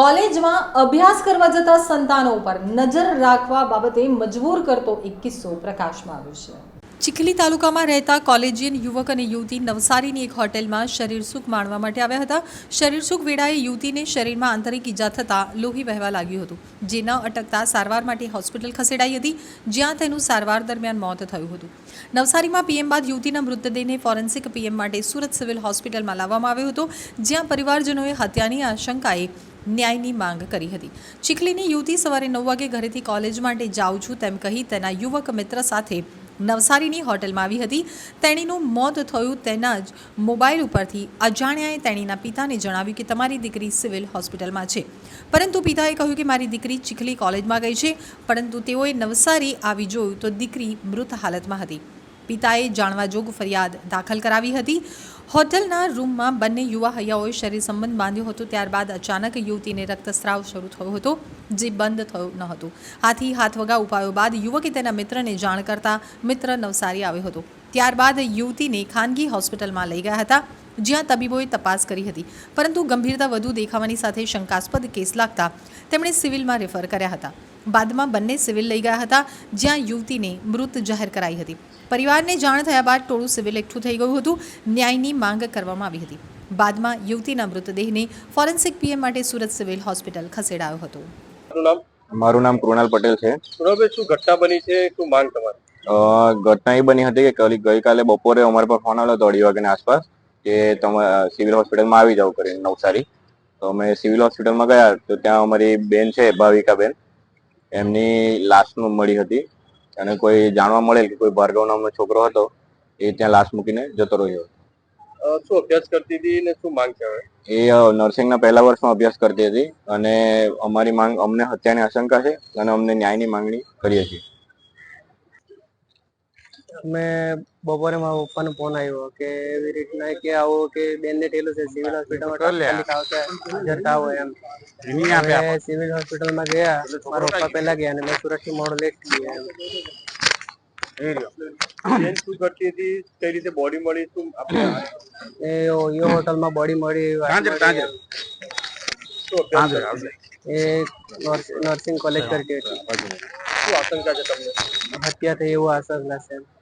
કોલેજમાં અભ્યાસ કરવા જતા સંતાનો ઉપર નજર રાખવા બાબતે મજબૂર કરતો એક કિસ્સો પ્રકાશમાં આવ્યો છે. ચીખલી તાલુકામાં રહેતા કોલેજિયન યુવક અને યુવતી નવસારીની એક હોટેલમાં શરીર સુખ માણવા માટે આવ્યા હતા. શરીર સુખ વેળાએ યુવતીને શરીરમાં આંતરિક ઈજા થતાં લોહી વહેવા લાગ્યું હતું. જે ન અટકતા સારવાર માટે હોસ્પિટલ ખસેડાઈ હતી, જ્યાં તેનું સારવાર દરમિયાન મોત થયું હતું. નવસારીમાં પીએમ બાદ યુવતીના મૃતદેહને ફોરેન્સિક પીએમ માટે સુરત સિવિલ હોસ્પિટલમાં લાવવામાં આવ્યો હતો, જ્યાં પરિવારજનોએ હત્યાની આશંકાએ ન્યાયની માંગ કરી હતી. ચીખલીની યુવતી સવારે નવ વાગે ઘરેથી કોલેજ માટે જાઉં છું તેમ કહી તેના યુવક મિત્ર સાથે નવસારીની હોટેલમાં આવી હતી. તેણીનું મોત થયું તેના જ મોબાઈલ ઉપરથી. અજાણ્યાએ તેણીના પિતાને જણાવ્યું કે તમારી દીકરી સિવિલ હોસ્પિટલમાં છે. પરંતુ પિતાએ કહ્યું કે મારી દીકરી ચીખલી કોલેજમાં ગઈ છે, પરંતુ તેઓએ નવસારી આવી જોયું તો દીકરી મૃત હાલતમાં હતી. પિતાએ જાણવાજોગ ફરિયાદ દાખલ કરાવી હતી. હોટલના રૂમમાં બંને યુવા હૈયાઓએ શરીર સંબંધ બાંધ્યો હતો, ત્યારબાદ અચાનક યુવતીને રક્તસ્રાવ શરૂ થયો હતો, જે બંધ થયો ન હતો. આથી હાથવગા ઉપાયો બાદ યુવકે તેના મિત્રને જાણ કરતા મિત્ર નવસારી આવ્યો હતો. ત્યારબાદ યુવતીને ખાનગી હોસ્પિટલમાં લઈ ગયા હતા, જ્યાં તબીબોએ તપાસ કરી હતી. પરંતુ ગંભીરતા વધુ દેખાવાની સાથે શંકાસ્પદ કેસ લાગતા તેમણે સિવિલમાં રેફર કર્યા હતા. બાદમાં બંને સિવિલ લઈ ગયા હતા જ્યાં યુવતીને મૃત જાહેર કરાઈ હતી. પરિવારને જાણ થયા બાદ ટોળું સિવિલ એકઠું થઈ ગયું હતું ન્યાયની માંગ કરવામાં આવી હતી. બાદમાં યુવતીના મૃતદેહને ફોરેન્સિક પીએમ માટે સુરત સિવિલ હોસ્પિટલ ખસેડાયો હતો. મારું નામ? કૃણાલ પટેલ છે. સુરભભાઈ શું ઘટના બની છે? શું માંગ તમારી? અ, ઘટના એ બની હતી કે ગઈકાલે બપોરે અમારા પર ફોન આવ્યો હતો અઢી વાગ્યાની આસપાસ કે તમે સિવિલ હોસ્પિટલમાં આવી જાવ કરીને નવસારી. તો અમે સિવિલ હોસ્પિટલમાં ગયા તો ત્યાં અમારી બેન છે ભાવિકાબેન. એમની લાશ મળી હતી. અને કોઈ જાણવા મળેલ કે કોઈ ભાર્ગવ નામનો છોકરો હતો એ ત્યાં લાશ મૂકીને જતો રહ્યો. શું અભ્યાસ કરતી હતી ને શું માંગ છે હવે? એ નર્સિંગના પહેલા વર્ષમાં અભ્યાસ કરતી હતી. અને અમારી માંગ અમને હત્યાની આશંકા છે અને અમને ન્યાયની માંગણી કરીએ છીએ. મેં બપોરે મારા પપ્પાનો ફોન આવ્યો કે એવી રીતના કે આવો કે બેનને ટેલું છે સિવિલ હોસ્પિટલમાં થાવ એમ. અમે સિવિલ હોસ્પિટલમાં ગયા મારા પપ્પા પહેલા ગયા. અને મેં સુરતથી મોડો લેટ ગયા નર્સિંગ કોલેજ કરતી હતી. છે હત્યા થઈ એવું આશા છે.